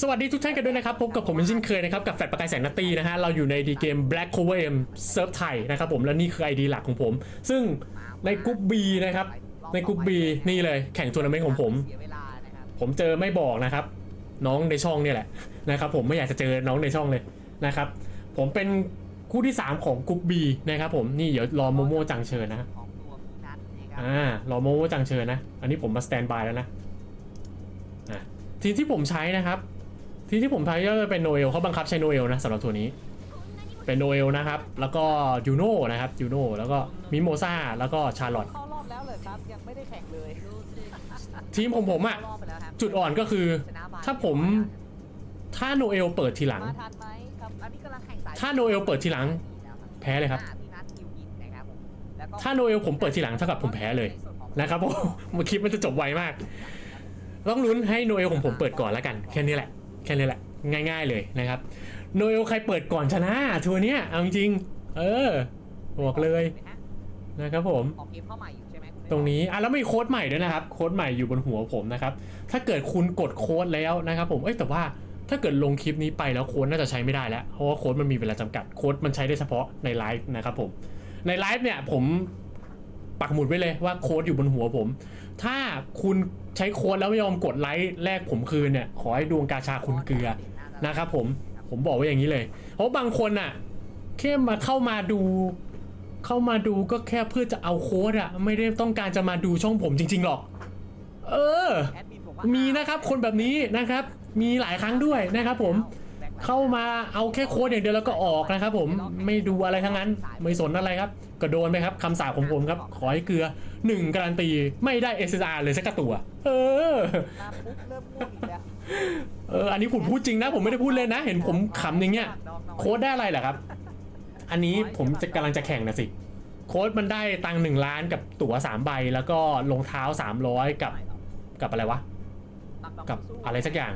สวัสดีทุกท่านกันด้วยนะครับ พบกับผมเป็นเช่นเคยนะครับ กับแฟดประกายแสงนัตตีนะฮะ เราอยู่ในดีเกม Black Cover M เซิร์ฟไทยนะครับผม และนี่คือ ID หลักของผม ซึ่งในกรุ๊ป B นะครับ ในกรุ๊ป B นี่เลยแข่งทัวร์นาเมนต์ของผม ผมเจอไม่บอกนะครับ น้องในช่องเนี่ยแหละนะครับผมไม่อยากจะเจอน้องในช่องเลยนะครับ ผมเป็นคู่ที่ 3 ของกรุ๊ป B นะครับผมนี่เดี๋ยวรอโมโมจังเชิญนะของตัวพี่นัทนะครัอ่ารอโมโมจังเชิญนะ อันนี้ผมมาสแตนบายแล้วนะอะทีมที่ผมใช้นะครับ ทีมที่ผมใช้ก็จะเป็นโนเอลเขาบังคับใช้โนเอลนะสำหรับตัวนี้ เป็นโนเอลนะครับ แล้วก็ยูโน่นะครับยูโน่แล้วก็มิโมซาแล้วก็ชาร์ลอตเข้ารอบแล้วเลยครับยังไม่ได้แข่งเลยทีมของผมอะเข้ารอบไปแล้วครับจุดอ่อนก็คือ ชนะบยถ้าผมถ้าโนเอลเปิดทีหลัง มาทันไหมครับอันนี้กำลังแข่งสายถ้าโนเอลเปิดทีหลัง แพ้เลยครับพี่นัทคิวยินนะครับผมแล้วก็ถ้าโนเอลผมเปิดทีหลังเท่ากับผมแพ้เลยในส่วนของนะครับผมมาคลิปมันจะจบไวมาก ต้องลุ้นให้โนเอลของผมเปิดก่อนแล้วกัน แค่นี้แหละ แค่นี้แหละ ง่าย ๆเลยนะครับโนเอลใครเปิดก่อนชนะทัวร์เนี้ยเอาจริงๆเออบอกเลยนะฮะนะครับผมออกเกมเข้าใหม่อยู่ใช่ไหมคุณตรงนี้อะแล้วมีโค้ดใหม่ด้วยนะครับ โค้ดใหม่อยู่บนหัวผมนะครับ ถ้าเกิดคุณกดโค้ดแล้วนะครับ ผมเอ้ยแต่ว่าถ้าเกิดลงคลิปนี้ไปแล้วโค้ดน่าจะใช้ไม่ได้แล้ว เพราะว่าโค้ดมันมีเวลาจำกัดโค้ดมันใช้ได้เฉพาะในไลฟ์นะครับผมในไลฟ์เนี่ยผม ปักหมุดไว้เลยว่าโค้ดอยู่บนหัวผม ถ้าคุณใช้โค้ดแล้วไม่ยอมกดไลค์แลกผมคืนเนี่ยขอให้ดวงกาชาคุณเกลือนะครับผมผมบอกไว้อย่างนี้เลย เพราะบางคนอะแค่มาเข้ามาดู เข้ามาดูก็แค่เพื่อจะเอาโค้ดอะไม่ได้ต้องการจะมาดูช่องผมจริง ๆหรอก เออ มีนะครับคนแบบนี้นะครับ มีหลายครั้งด้วยนะครับผม เข้ามาเอาแค่โค้ดอย่างเดียวแล้วก็ออกนะครับผมไม่ดูอะไรทั้งนั้น ไม่สนอะไรครับก็โดนไปครับคำสาปของผมครับ ขอให้เกลือหนึ่งการันตีไม่ได้ SSR เลยสักตัว เออมาปุ๊บเริ่มง่วงอีกแล้วเอออันนี้ผมพูดจริงนะ ผมไม่ได้พูดเล่นนะ เห็นผมขำอย่างเงี้ยโค้ดได้อะไรเหรอครับ อันนี้ผมจะกำลังจะแข่งนะสิโค้ดมันได้ตังค์หนึ่งล้านกับตั๋วสามใบแล้วก็รองเท้าสามร้อยกับกับอะไรวะ กับอะไรสักอย่าง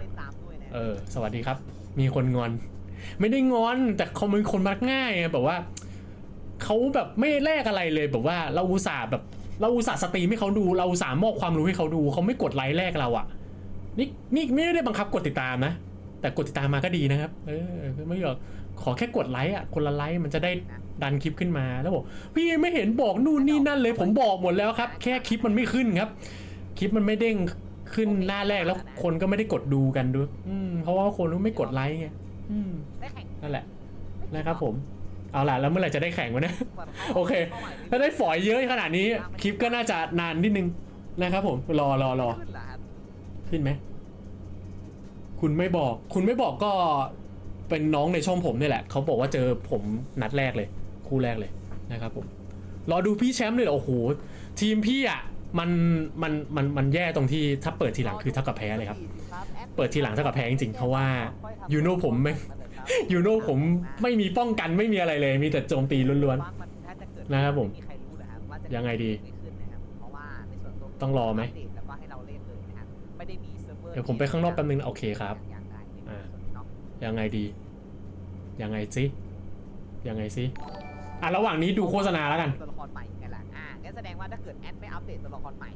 เออ สวัสดีครับ มีคนงอน ไม่ได้งอนแต่เขาเป็นคนมักง่ายไงแบบว่าเขาแบบไม่แลกอะไรเลยแบบว่าเราอุตส่าห์แบบ เราอุตส่าห์สตรีมให้เขาดู เราอุตส่าห์มอบความรู้ให้เขาดูเขาไม่กดไลค์แลกเราอะนี่นี่ไม่ได้บังคับกดติดตามนะแต่กดติดตามมาก็ดีนะครับ เออไม่หรอกขอแค่กดไลค์อะ คนละไลค์มันจะได้ดันคลิปขึ้นมาแล้วบอกพี่ไม่เห็นบอกนู่นนี่นั่นเลย ผมบอกหมดแล้วครับ แค่คลิปมันไม่ขึ้นครับ คลิปมันไม่เด้ง ขึ้นหน้าแรกแล้วคนก็ไม่ได้กดดูกันด้วยอืมเพราะว่าคนไม่กดไลค์ไงอืมได้แข่งนั่นแหละนะครับผม เอาล่ะแล้วเมื่อไหร่จะได้แข่งวะเนี่ยแบบข้าโอเคข้าใหม่ถ้าได้ฝอยเยอะขนาดนี้ คลิปก็น่าจะนานนิดนึงนะครับผมรอรอรอขึ้นเหรอครับขึ้นไหมคุณไม่บอก คุณไม่บอกก็เป็นน้องในช่องผมนี่แหละ เขาบอกว่าเจอผมนัดแรกเลย คู่แรกเลยนะครับผม รอดูพี่แชมป์เลยเหรอโอ้โหทีมพี่อะ มันมันมันมันแย่ตรงที่ถ้าเปิดทีหลังคือเท่ากับแพ้เลยครับ เปิดทีหลังเท่ากับแพ้จริงๆ เพราะว่ายูโน่ผมไม่ยูโน่ผมไม่มีป้องกันไม่มีอะไรเลย มีแต่โจมตีล้วนว่ามันถ้าจะเกิดนะครับผมไใครรู้นะครับว่าจะยังไงดีไม่ขึ้นนะครับเพราะว่าในส่วนตัวต้องรอไหมปเดตแล้วก็ให้เราเล่นเลยนะครับไม่ได้มีเซิร์ฟเวอร์เดี๋ยวผมไปข้างนอกแป๊บนึงนะโอเคครับอย่างใดในอ่าส่วนนี้เนาะๆยังไงดียังไงซิยังไงซิอะระหว่างนี้ดูโฆษณาแล้วกัน นละอ่างั้นแสดงว่าถ้าเกิดแอดไม่อัปเดตตัวละครใหม่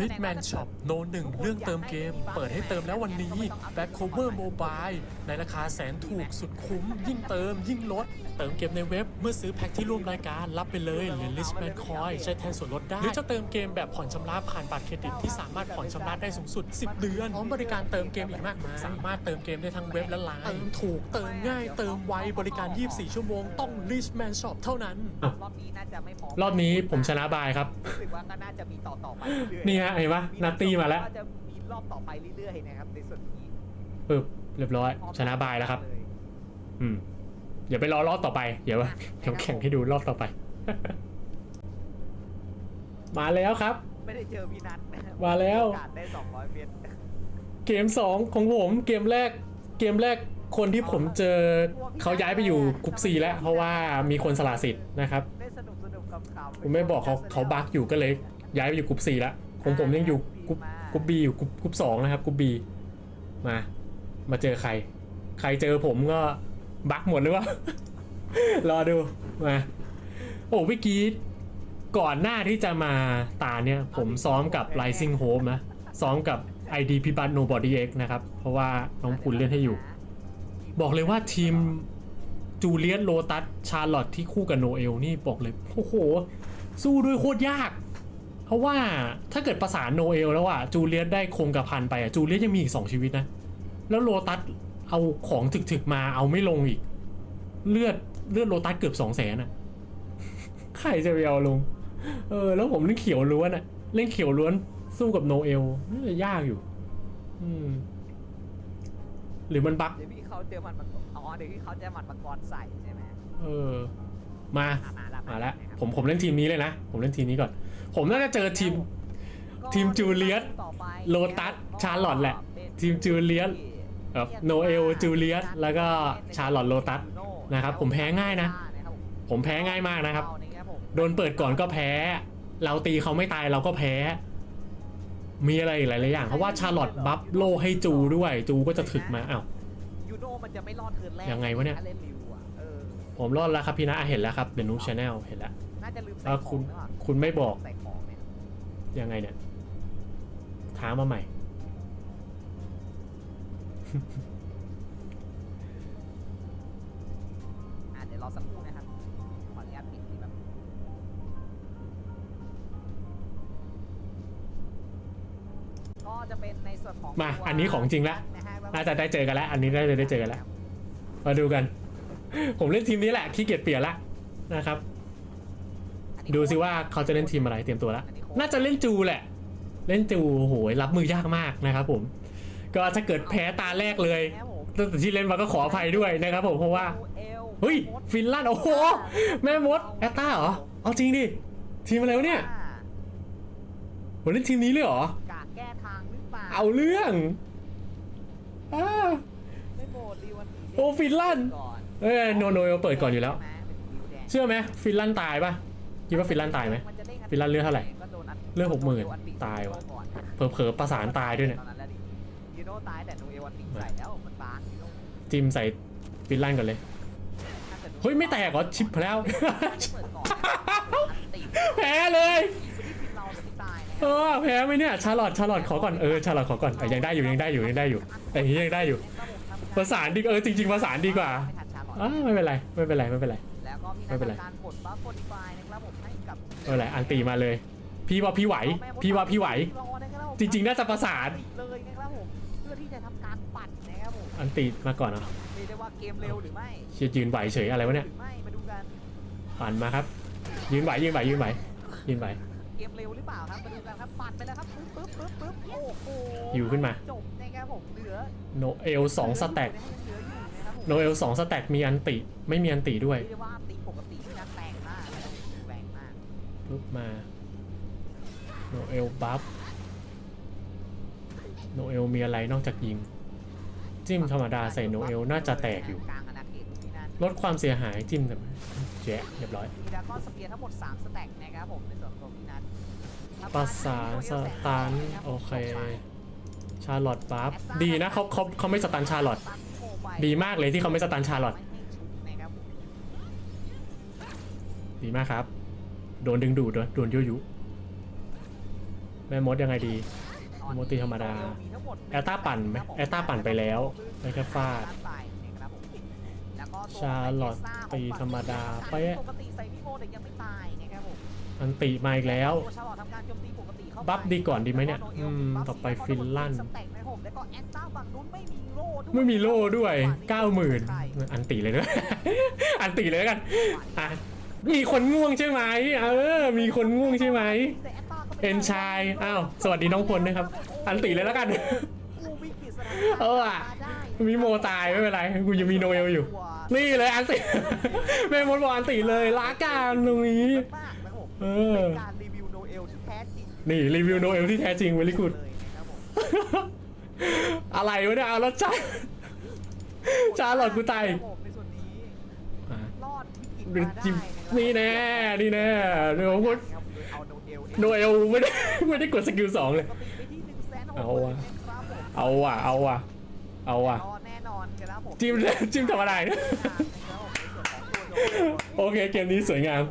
ริทแมนช็อปโนหนึ่งเรื่องเติมเกม เปิดให้เติมแล้ววันนี้ Back Cover Mobile ในราคาแสนถูกสุดคุ้ม ยิ่งเติมยิ่งลด เติมเกมในเว็บ เมื่อซื้อแพ็คที่ร่วมรายการรับไปเลยเหรียญ Richman Coin ใช้แทนส่วนลดได้ หรือจะเติมเกมแบบผ่อนชำระผ่านบัตรเครดิตที่สามารถผ่อนชำระได้สูงสุด 10 เดือนพร้อมบริการเติมเกมอีกมากมายสามารถเติมเกมได้ทั้งเว็บและไลน์เติมถูกเติมง่ายเติมไวบริการ 24 ชั่วโมงต้อง Richman Shop เท่านั้น รอบนี้น่าจะไม่พร้อมรอบนี้ผมชนะบายครับ รู้สึกว่าก็น่าจะมีต่อต่อๆไปเรื่อยๆนี่ฮะเห็นปะนัตตี้มาแล้ว ก็จะมีรอบต่อไปเรื่อยๆนะครับในส่วนนี้ปึ๊บเรียบร้อย ชนะบายแล้วครับ อืม เดี๋ยวไปรอรอบต่อไปเดี๋ยวว่าเดี๋ยวแข่งให้ดูรอบต่อไป มาแล้วครับ ไม่ได้เจอพี่นัทนะครับมาแล้วโอกาสได้200เมตรเกมสองของผมเกมแรก เกมแรกคนที่ผมเจอเขาย้ายไปอยู่กรุ๊ปซีแล้ว เพราะว่ามีคนสละสิทธิ์นะครับได้สนุกสนุกคำคำผมไม่บอกเขาเขาบั๊กอยู่ก็เลยย้ายไปอยู่กรุ๊ปซีแล้วของผมยังอยู่กรุ๊ปกรุ๊ปบีอยู่กรุ๊ปกรุ๊ปสองนะครับกรุ๊ปบีมา มาเจอใคร ใครเจอผมก็ บั๊กหมดหรือเปล่า รอดู มา โอ้เมื่อกี้ก่อนหน้าที่จะมาตาเนี่ย ผมซ้อมกับ Rising Hope นะ ซ้อมกับ ID พิบัต Nobody X นะครับ เพราะว่าน้องคุณเล่นให้อยู่ บอกเลยว่าทีมจูเลียสโลตัส ชาร์ลอตที่คู่กับโนเอลนี่บอกเลย โอ้โห สู้ด้วยโคตรยาก เพราะว่าถ้าเกิดประสานโนเอลแล้วอะจูเลียสได้คงกับพันไปอะจูเลียสยังมีอีกสองชีวิตนะ แล้วโลตัส เอาของถึกๆมาเอาไม่ลงอีก เลือดเลือดโลตัสเกือบสองแสนอะใครจะไปเอาลง เออ แล้วผมเล่นเขียวล้วนอะเล่นเขียวล้วนสู้กับโนเอลน่าจะยากอยู่ อืม หรือมันบั๊กเดี๋ยวพี่เขาเจอมันมังกรอ๋อเดี๋ยวพี่เขาจะหมัดมังกรใส่ใช่ไหมเออ มาอะมาแล้วมาแล้วนะครับผมผมเล่นทีมนี้เลยนะผมเล่นทีมนี้ก่อน ผมน่าจะเจอทีมก็ทีมจูเลียสต่อไปโลตัสชาร์ลอตแหละเป็นทีมจูเลียส แบบโนเอลจูเลียสแล้วก็ชาร์ลอตโลตัสนะครับผมแพ้ง่ายนะ ผมแพ้ง่ายมากนะครับ โดนเปิดก่อนก็แพ้ เราตีเขาไม่ตายเราก็แพ้ มีอะไรหลายๆอย่าง เพราะว่าชาร์ลอตบัฟโลให้จูด้วยจูก็จะถึกมาอ้าวยูโนมันจะไม่รอดเทิร์นแรกยังไงวะเนี่ยผมรอดแล้วครับพี่นะเห็นแล้วครับเดนูชแนลเห็นแล้วน่าจะลืมใส่แล้วขคุณคุณไม่บอกยยังไงเนี่ยท้ามาใหม่ อะเดี๋ยวรอสักครู่นะครับ ขออนุญาตปิดนี่แบบก็จะเป็นในส่วนของมาตัวอันนี้ของจริงละ นะฮะน่าจะได้เจอกันแล้ว อันนี้ได้ได้เจอกันแล้ว มาดูกัน ผมเล่นทีมนี้แหละขี้เกียจเปลี่ยนละนะครับ อันนี้ดูสิว่าเขาจะเล่นทีมอะไรเตรียมตัวแล้ว น่าจะเล่นจูแหละ เล่นจูโหยรับมือยากมากนะครับผม ก็ถ้าเกิดแพ้ตาแรกเลยตั้งแต่ที่เล่นมาก็ขออภัยด้วยนะครับผมเพราะว่าเฮ้ยฟินแลนด์โอ้โหแม่มดแอตตาเหรอเอาจริงดิทีมอะไรวะเนี่ยอ่าผมเล่นทีมนี้เลยเหรอกะแก้ทางหรือเปล่าเอาเรื่องอ่าไม่โหมดดีวันนี้โอ้ฟินแลนด์ก่อนเอ้ยโนโนเปิดก่อนอยู่แล้ว เชื่อไหมฟินแลนด์ตายปะคิดว่าฟินแลนด์ตายไหมฟินแลนด์เลือดเท่าไหร่เลือด60,000โนตายว่ะก่อเผลอๆประสานตายด้วยเนี่ย ตอนนั้นแล้วดิยูโน่ตายแต่โนเอวันติใส่แล้วมันบางยูโน่ทีมใส่ฟินแลนด์ก่อนเลย น่าจะดูเฮ้ยไม่แตกเหรอชิปแล้ว เปิดก่อนอันติแพ้เลยคนที่ฟินเราจะไม่ตายนะเออแพ้ไหมเนี่ยชาร์ลอตชาร์ลอตขอก่อนเออชาร์ลอตขอก่อนเออยังได้อยู่ยังได้อยู่ยังได้อยู่แต่อย่างนี้ยังได้อยู่ประสานดีเออจริงๆประสานดีกว่าไม่ทันชาร์ลอตอ้าวไม่เป็นไรไม่เป็นไรไม่เป็นไร แล้วก็มีไม่เป็นไร การกดบัฟโปรดิฟายนะครับผมให้กับไม่เป็นไรอันตีมาเลย พี่ว่าพี่ไหว พี่ว่าพี่ไหว จริงๆน่าจะประสาน เลยนะครับผมเพื่อ ที่จะทำการปั่นนะครับผมอันตีมาก่อนเนาะเรียกได้ว่าเกมเร็วหรือไม่เชียร์ยืนไหวเฉยอะไรวะเนี่ยหรือไม่มาดูกันปั่นมาครับ ยืนไหวยืนไหวยืนไหวยืนไหวเกมเร็วหรือเปล่าครับมาดูกันครับปั่นไปแล้วครับปึ๊บปึ๊บปึ๊บปึ๊บโอ้โหอยู่ขึ้นมาจบนะครับผมเหลือโนเอลสองสแต็กเหลืออยู่นะครับผมโนเอลสองสแต็กมีอันติไม่มีอันติด้วยเรียกได้ว่าตีปกติที่นักแรงมากนะครับแรงมากปุ๊บมาโนเอลบัฟ โนเอลมีอะไรนอกจากยิง จิ้มธรรมดาใส่โนเอลน่าจะแตกอยู่กลางอาณาเขตตรงนี้นั่นลดความเสียหายจิ้มแต่แจ๊ะเรียบร้อยมีดราก้อนสเปียร์ทั้งหมด3สแต็กนะครับผมในส่วนของพี่นัทประสานสตันโอเคชาร์ลอตบัฟดีนะเขาเขาเขาไม่สตันชาร์ลอตดีมากเลยที่เขาไม่สตันชาร์ลอตไม่ให้ชุบนะครับผมดีมากครับ โดนดึงดูดโดนโดนยุยุแม่มดยังไงดี โมติธรรมดา แอตตาปั่นไหมแอตตาปั่นไปแล้วไม่แค่ฟาด ชาร์ลอตตีธรรมดาไปะปกติใส่พี่โมแต่ยังไม่ตายนะครับผมอันติมาอีกแล้ว ชาร์ลอตทำการโจมตีปกติเข้าไปบัฟดีก่อนดีไหมเนี่ยอืมต่อไปฟินลั่นสแต็กนะครับผมแล้วก็แอตตาฝั่งนู้นไม่มีโล่ด้วยไม่มีโล่ด้วย90,000อันติเลยด้วยอันติเลยแล้วกันอะมีคนง่วงใช่ไหมเออ มีคนง่วงใช่ไหม แต่แตตาก็ไม่เอ็นชายอ้าวสวัสดีน้องพลนะครับ อันติเลยแล้วกันกูวิกฤตสถานการณ์เอออะได้มีโมตายไม่เป็นไรกูยังมีโนเอลอยู่ นี่เลยอันติ แม่มดบอกอันติเลยลาการตรงนี้ มากนะครับผมเออ เป็นการรีวิวโนเอลที่แท้จริงนี่รีวิวโนเอลที่แท้จริงเวลิกูด เลยนะครับผมอะไรวะเนี่ยเอาแล้วจ้าชาร์ลอตกูตายครับผมในส่วนนี้อะรอดวิกฤตมาได้จิ้มนะครับนี่แน่ นี่แน่เดี๋ยวพูดครับ โดยเอาโนเอลโนเอลไม่ได้ไม่ได้กดสกิลสองเลยปกติไปที่หนึ่งแสนหกเอาหมื่ว่ะนนะครับผมเอาว่ะ เอาว่ะ เอาว่ะก็แน่นอนครับผมจิ้มจิ้มธรรมดานะครับผมในส่วนของตัวโนเอลโอเคเกมนี้สวยงาม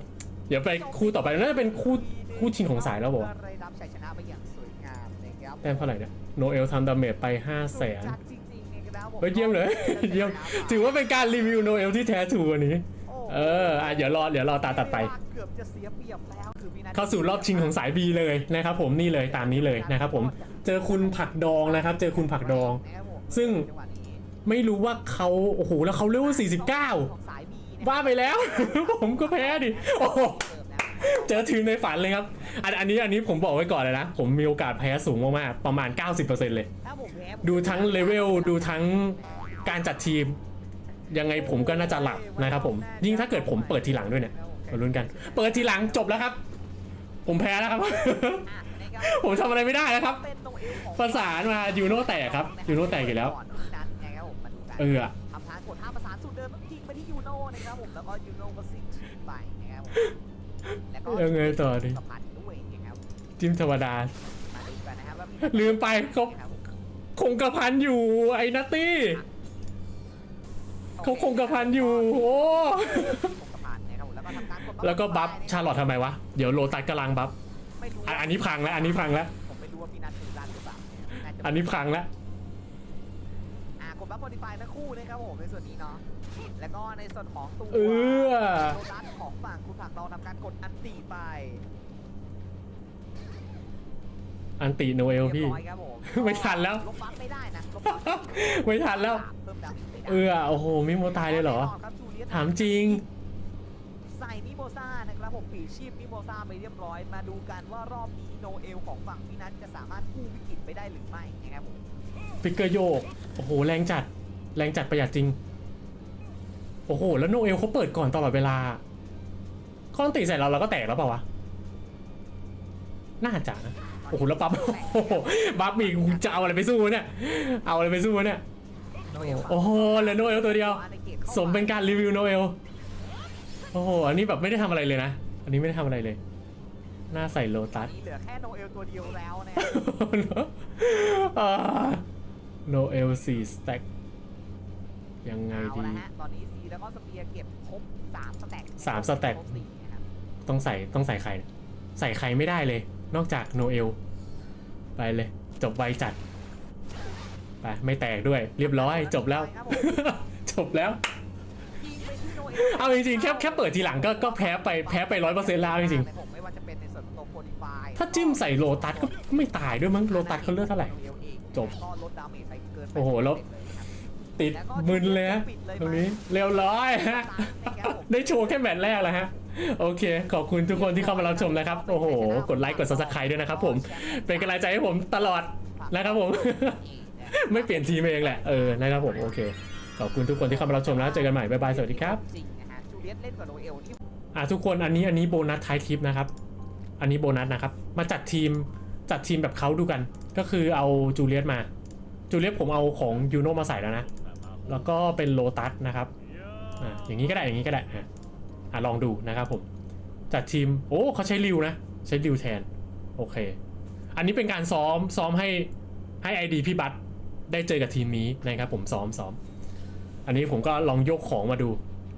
เดี๋ยวไปคู่ต่อไปน่าจะเป็นคู่คู่ชิงของสายแล้วบอกว่าได้รับชัยชนะไปอย่างสวยงามนะครับแต้มเท่าไหร่เนี่ยโนเอลทำดาเมจไป5 0 0แสนจัดจริงๆนะครับผมเฮ้ยเยี่ยมเลยเยี่ยมถือว่าเป็นการรีวิวโนเอลที่แท้ทรูวันนี้โเอออะเดี๋ยวรอเดี๋ยวรอตาตัดไป เกือบจะเสียเปรียบแล้วคือวินาที เข้าสู่รอบชิงของสาย B เลยนะครับผมนี่เลยตามนี้เลยนะครับผมเจอคุณผักดองนะครับ เจอคุณผักดองนะครับผมซึ่งจัหวะนี้ไม่รู้ว่าเขาโอ้โหแล้วเขาเลเวลของสาย B 49ว่าไปแล้ว ผมก็แพ้ดิโอ้โหเจอทีมในฝันเลยครับ อันอันนี้อันนี้ผมบอกไว้ก่อนเลยนะ ผมมีโอกาสแพ้สูงมากๆ ประมาณ 90%เลยถ้าผมแพ้ดูทั้งเลเวลดูทั้งการจัดทีม ยังไงผมก็น่าจะหลับนะครับผม ยิ่งถ้าเกิดผมเปิดทีหลังด้วยเนี่ยมาลุ้นกัน เปิดทีหลังจบแล้วครับ ผมแพ้แล้วครับอะนะครับ ผมทำอะไรไม่ได้แล้วครับเป็นตรงเอวของประสานมายูโน่แตกครับยูโน่แตกอีกแล้วก่อนที่นั้นนะครับผมมาดูกันเออทำทางกดท่าประสานสุดเดิมต้องยิงไปที่ยูโน่นะครับผมแล้วก็ยูโน่ก็ซิงไปนะครับผมแล้วก็ยังไงต่อดิสะพานด้วยนะครับจิ้มธรรมดามาดูกันนะครับว่ามีลืมไปเขานะครับผมคงกระพันอยู่ไอ้นัตตี้เขาคงกระพันอยู่โอ้ แล้วก็บัฟชาร์ลอตทำไมวะ เดี๋ยวโลตัสกำลังบัฟไม่รู้อะอันนี้พังแล้ว อันนี้พังแล้ว ผมไม่รู้ว่าพี่นัทถือรันหรือเปล่าาจะอันนี้พังแล้ว อ่ากดบัฟโมดิฟายทั้งคู่นะครับผมในส่วนนี้เนาะ แล้วก็ในส่วนของตัวเออ โลตัสของฝั่งคุณผักเราทำการกดอันตีไปอันติโนเอลเรียพี่บร้อยครับผมไม่ทันแล้ว ลบบัฟไม่ได้นะลบบัฟไม่ทันแล้ว เพิ่มดาเมจไม่ได้เออโอ้โหมิโมตายเลยเหรอ แน่นนครับจูเลียสถามจริงใส่มิโม ซ่านะครับผมปีชีพมิโมซ่าไปเรียบร้อย มาดูกันว่ารอบนี้โนเอลของฝั่งพี่นัทจะสามารถกู้วิกฤตไปได้หรือไม่นะครับผมฟิกเกอร์โยก โอ้โห แรงจัด แรงจัดประหยัดจริง โอ้โห แล้วโนเอลเขาเปิดก่อนตลอดเวลาข้อนติใส่เราเราก็แตกแล้วเปล่าวะ น่าจะนะ โอ้โห แล้วปั๊บโอ้โหบัฟอีกจะเอาอะไรไปสู้เนี่ย เอาอะไรไปสู้เนี่ย โนเอล โอ้โหเหลือโนเอลตัวเดียวในกข้สมเป็นการรีวิวโนเอล โอ้โห อันนี้แบบไม่ได้ทำอะไรเลยนะ อันนี้ไม่ได้ทำอะไรเลย หน้าใส่โลตัส นี่เหลือแค่โนเอลตัวเดียวแล้วนะ โนเอลสี่สแต็กยังไงเอาดี ละฮะ ตอนนี้ซีแล้วก็สเปียร์เก็บครบสามสแต็กสามสแต็ก ครบสี่นะครับต้องใส่ต้องใส่ใครใส่ใครไม่ได้เลย นอกจากโนเอล ไปเลย จบไวจัด ไป ไม่แตกด้วย เรียบร้อย จบแล้ว ครับผม จบแล้วยิงไปที่โน เอลเอาจริงๆแค่แค่เปิดทีหลังก็ก็แพ้ไปแพ้ไปร้อยเปอร์เซ็นต์แล้วจริงผมไม่ว่าจะเป็นในส่วนของตัวโคดิฟายๆถ้าจิ้มใส่โลตัสก็ไม่ตายด้วยมั้งโลตัสเขาเลือดเท่าไหร่ จบ ก็ลดดาเมจไปเกินไปโอ้โหแล้ว ติดมึนเลยฮะตรงนี้เรียบร้อยฮะได้โชว์แค่แมตช์แรกแล้วฮะ โอเค ขอบคุณทุกคนที่เข้ามารับชมนะครับ โอ้โห กดไลค์กด subscribe ด้วยนะครับผมเป็นกำลังใจให้ผมตลอดนะครับผม ไม่เปลี่ยนทีมเองแหละเออนะครับผมโอเค ขอบคุณทุกคนที่เข้ามารับชมแล้วเจอกันใหม่บ๊ายบายสวัสดีครับจริงนะฮะจูเลียสเล่นกับโนเอลนี่อะทุกคนอันนี้อันนี้โบนัสท้ายคลิปนะครับ อันนี้โบนัสนะครับ มาจัดทีมจัดทีมแบบเขาดูกัน ก็คือเอาจูเลียสมา จูเลียสผมเอาของยูโนมาใส่แล้วนะ แล้วก็เป็นโลตัสนะครับอะอย่างนี้ก็ได้อย่างนี้ก็ได้อะอะลองดูนะครับผม จัดทีมโอ้เขาใช้ริวนะ ใช้ริวแทน โอเค อันนี้เป็นการซ้อมซ้อมให้ให้ไอดีพี่บัตได้เจอกับทีมนี้นะครับผมซ้อมซ้อม อันนี้ผมก็ลองยกของมาดู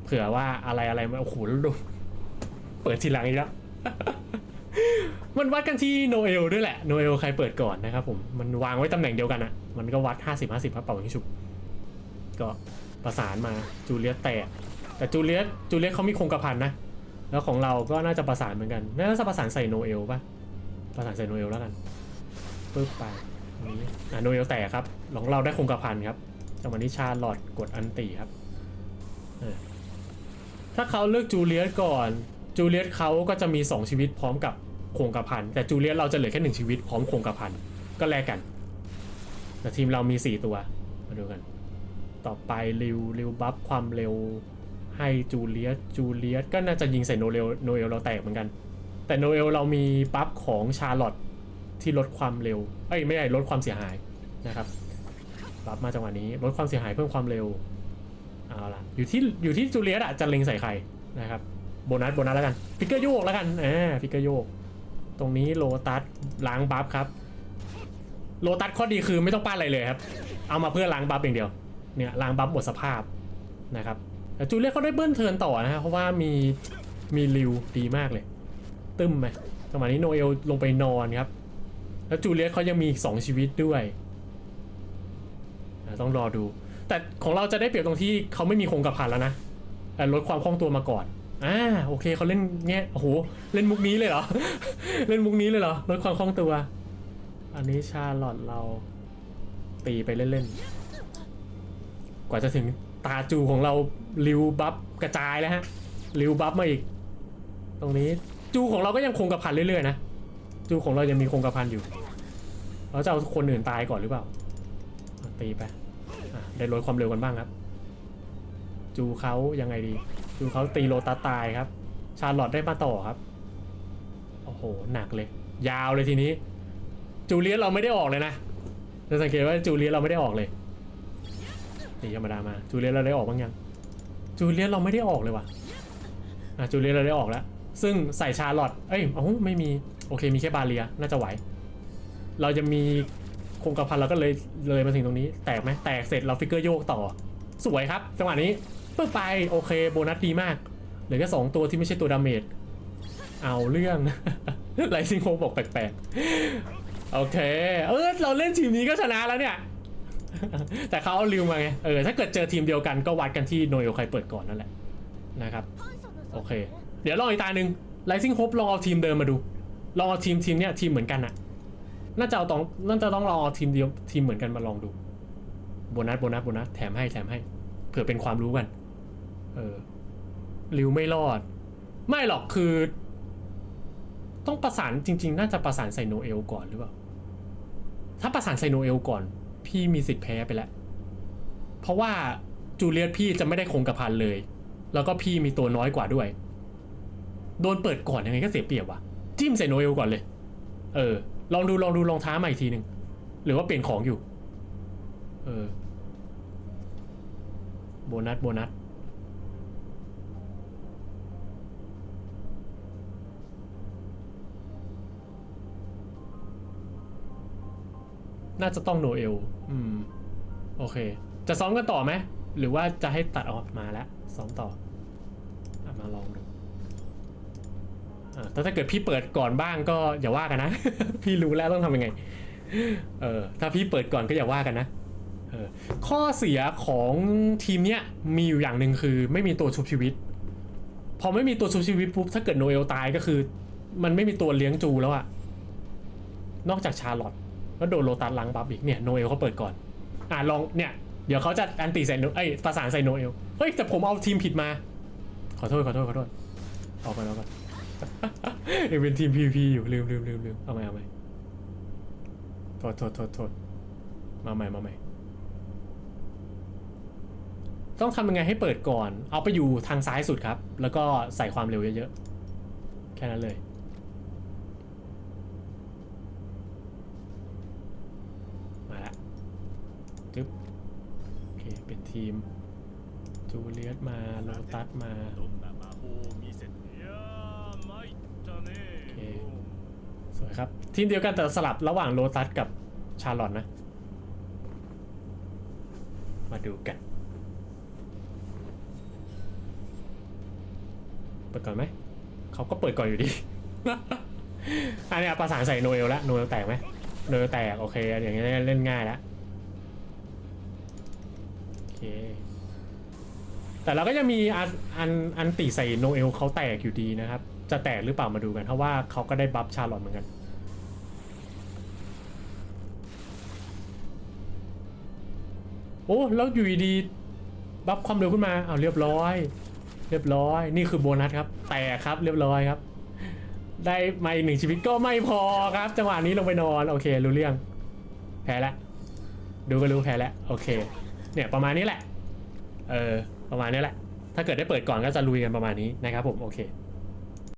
เผื่อว่าอะไรอะไรมาโอ้โหแล้วดูเปิดทีหลังอีกแล้วมันวัดกันที่โนเอลด้วยแหละโนเอลใครเปิดก่อนนะครับผมมันวางไว้ตำแหน่งเดียวกันอะ่ะมันก็วัด 50 50ครับเป่ายิงฉุบก็ประสานมาจูเลียสแตกแต่จูเลียสจูเลียสเขามีโครงกระพันนะแล้วของเราก็น่าจะประสานเหมือนกันน่าจะประสานใส่โนเอลป่ะประสานใส่โนเอลแล้วกันปึ๊บไปนี้อะโนเอลแตกครับของเราได้โครงกระพันครับ จังหวะนี้ชาลอตกดอันตีครับถ้าเขาเลือกจูเลียสก่อนจูเลียสเขาก็จะมี 2 ชีวิตพร้อมกับโครงกระพัน แต่จูเลียสเราจะเหลือแค่หนึ่งชีวิตพร้อมโครงกระพัน ก็แลกกัน แต่ทีมเรามี 4 ตัว มาดูกัน ต่อไปริวริวบัฟความเร็วให้จูเลียสจูเลียสก็น่าจะยิงใส่โนเอลโนเอลเราแตกเหมือนกัน แต่โนเอลเรามีบัฟของชาร์ลอตที่ลดความเร็ว เอ้ยไม่ใช่ลดความเสียหายนะครับ บัฟมาจังหวะนี้ลดความเสียหายเพิ่มความเร็วเอาล่ะอยู่ที่อยู่ที่จูเลียสอะจะเล็งใส่ใครนะครับโบนัสโบนัสแล้วกันฟิกเกอร์โยกแล้วกันอ่าฟิกเกอร์โยก ตรงนี้โลตัสล้างบัฟครับโลตัสข้อดีคือไม่ต้องปั้นอะไรเลยครับ เอามาเพื่อล้างบัฟอย่างเดียวเนี่ยล้างบัฟหมดสภาพนะครับแต่จูเลียสเขาได้เบิ้ลเทิร์นต่อนะฮะเพราะว่ามีมีริวดีมากเลย ตึ้มไหมจังหวะนี้โนเอลลงไปนอนครับแล้วจูเลียสเขายังมีอีกสองชีวิตด้วย ต้องรอดู แต่ของเราจะได้เปรียบตรงที่เขาไม่มีโครงกระพันแล้วนะแต่ลดความคล่องตัวมาก่อนอ่าโอเคเขาเล่นเงี้ยโอ้โหเล่นมุกนี้เลยเหรอ เล่นมุกนี้เลยเหรอลดความคล่องตัว อันนี้ชาลอตเราตีไปเล่นๆ กว่าจะถึงตาจูของเราริวบัฟกระจายแล้วฮะริวบัฟมาอีก ตรงนี้จูของเราก็ยังคงกระพันเรื่อยๆนะจูของเรายังมีคงกระพันอยู่เราจะเอาคนอื่นตายก่อนหรือเปล่าตีไป ได้ลดความเร็วกันบ้างครับ จูเขายังไงดี จูเขาตีโลตัสตายครับ ชาร์ลอตได้มาต่อครับ โอ้โห หนักเลย ยาวเลยทีนี้ จูเลียสเราไม่ได้ออกเลยนะจะสังเกตว่าจูเลียสเราไม่ได้ออกเลย นี่ธรรมดามา จูเลียสเราได้ออกบ้างยัง จูเลียสเราไม่ได้ออกเลยว่ะ อะ จูเลียสเราได้ออกแล้ว ซึ่งใส่ชาร์ลอตเอ้ยโอ้าไม่มี โอเค มีแค่บาเลีย น่าจะไหว เราจะมี คงกระพันเราก็เลยเลยมาถึงตรงนี้ แตกไหมแตกเสร็จเราฟิกเกอร์โยกต่อ สวยครับจังหวะนี้ปึ๊บไปโอเคโบนัสดีมากเหลือแค่สองตัวที่ไม่ใช่ตัวดาเมจเอาเรื่องไลซิงโฮบอกแปลกๆ โอเค เออเราเล่นทีมนี้ก็ชนะแล้วเนี่ย แต่เขาเอาลิวมาไง เออ ถ้าเกิดเจอทีมเดียวกันก็วัดกันที่โนเอใครเปิดก่อนนั่นแหละ นะครับ โอเค เดี๋ยวลองอีกตาหนึ่งไลซิงโฮปลองเอาทีมเดิมมาดู ลองเอาทีมทีมเนี้ยทีมเหมือนกันอะ น่าจะเอาต้องน่าจะต้องลองเอาทีมเดียวทีมเหมือนกันมาลองดูโบนัสโบนัสโบนัสแถมให้แถมให้เผื่อเป็นความรู้กัน เออริวไม่รอด ไม่หรอกคือ ต้องประสานจริง ๆ น่าจะประสานใส่โนเอลก่อนหรือเปล่า ถ้าประสานใส่โนเอลก่อน พี่มีสิทธิ์แพ้ไปแล้ว เพราะว่าจูเลียสพี่จะไม่ได้คงกระพันเลย แล้วก็พี่มีตัวน้อยกว่าด้วย โดนเปิดก่อนยังไงก็เสียเปรียบวะจิ้มใส่โนเอลก่อนเลย เออ ลองดูลองดูลองท้าใหม่อีกทีหนึ่งหรือว่าเปลี่ยนของอยู่ เออ โบนัส โบนัส น่าจะต้องโนเอล อืม โอเค จะซ้อมกันต่อไหม หรือว่าจะให้ตัดออกมาแล้ว ซ้อมต่ออมาลองดู แต่ถ้าเกิดพี่เปิดก่อนบ้างก็อย่าว่ากันนะ พี่รู้แล้วต้องทำยังไง เออ ถ้าพี่เปิดก่อนก็อย่าว่ากันนะ เออ ข้อเสียของทีมเนี้ยมีอยู่อย่างหนึ่งคือไม่มีตัวชุบชีวิต พอไม่มีตัวชุบชีวิตปุ๊บถ้าเกิดโนเอลตายก็คือ มันไม่มีตัวเลี้ยงจูแล้วอะนอกจากชาร์ลอตแล้วโดนโลตัสล้างบัฟอีกเนี่ยโนเอลเขาเปิดก่อน อ่าลองเนี่ยเดี๋ยวเขาจะอันติใส่โนเอ้ยประสานใส่โนเอล เฮ้ยแต่ผมเอาทีมผิดมา ขอโทษขอโทษขอโทษออกไปแล้วก่อน ยังเป็นทีม PVP อยู่ลืมลืมลืมลืมเอาใหม่เอาใหม่โทษโทษโทษโทษมาใหม่มาใหม่ต้องทำยังไงให้เปิดก่อน เอาไปอยู่ทางซ้ายสุดครับ แล้วก็ใส่ความเร็วเยอะๆ แค่นั้นเลย มาละจึ๊บ โอเค เป็นทีม จูเลียสมา โลตัสมา สวยครับ ทีมเดียวกันแต่สลับระหว่างโลตัสกับชาร์ลอตนะ มาดูกันเปิดก่อนไหม เขาก็เปิดก่อนอยู่ดี อันนี้ประสานใส่โนเอลแล้วโนเอลแตกไหมโนเอลแตกโอเคอย่างนี้เล่นง่ายแล้วโอเค แต่เราก็ยังมีอันอันอันติใส่โนเอลเขาแตกอยู่ดีนะครับ จะแตกหรือเปล่ามาดูกัน เพราะว่าเขาก็ได้บัฟชาร์ลอตเหมือนกัน อ้แล้วอยู่ดีบัฟความเร็วขึ้นมาเอาเรียบร้อย เรียบร้อย นี่คือโบนัสครับ แตกครับเรียบร้อยครับ ได้มาอีกหนึ่งชีวิตก็ไม่พอครับ จังหวะนี้ลงไปนอนโอเค รู้เรื่อง แพ้แล้วดูก็รู้แพ้แล้วโอเค เนี่ยประมาณนี้แหละ เออประมาณนี้แหละ ถ้าเกิดได้เปิดก่อนก็จะลุยกันประมาณนี้นะครับผมโอเค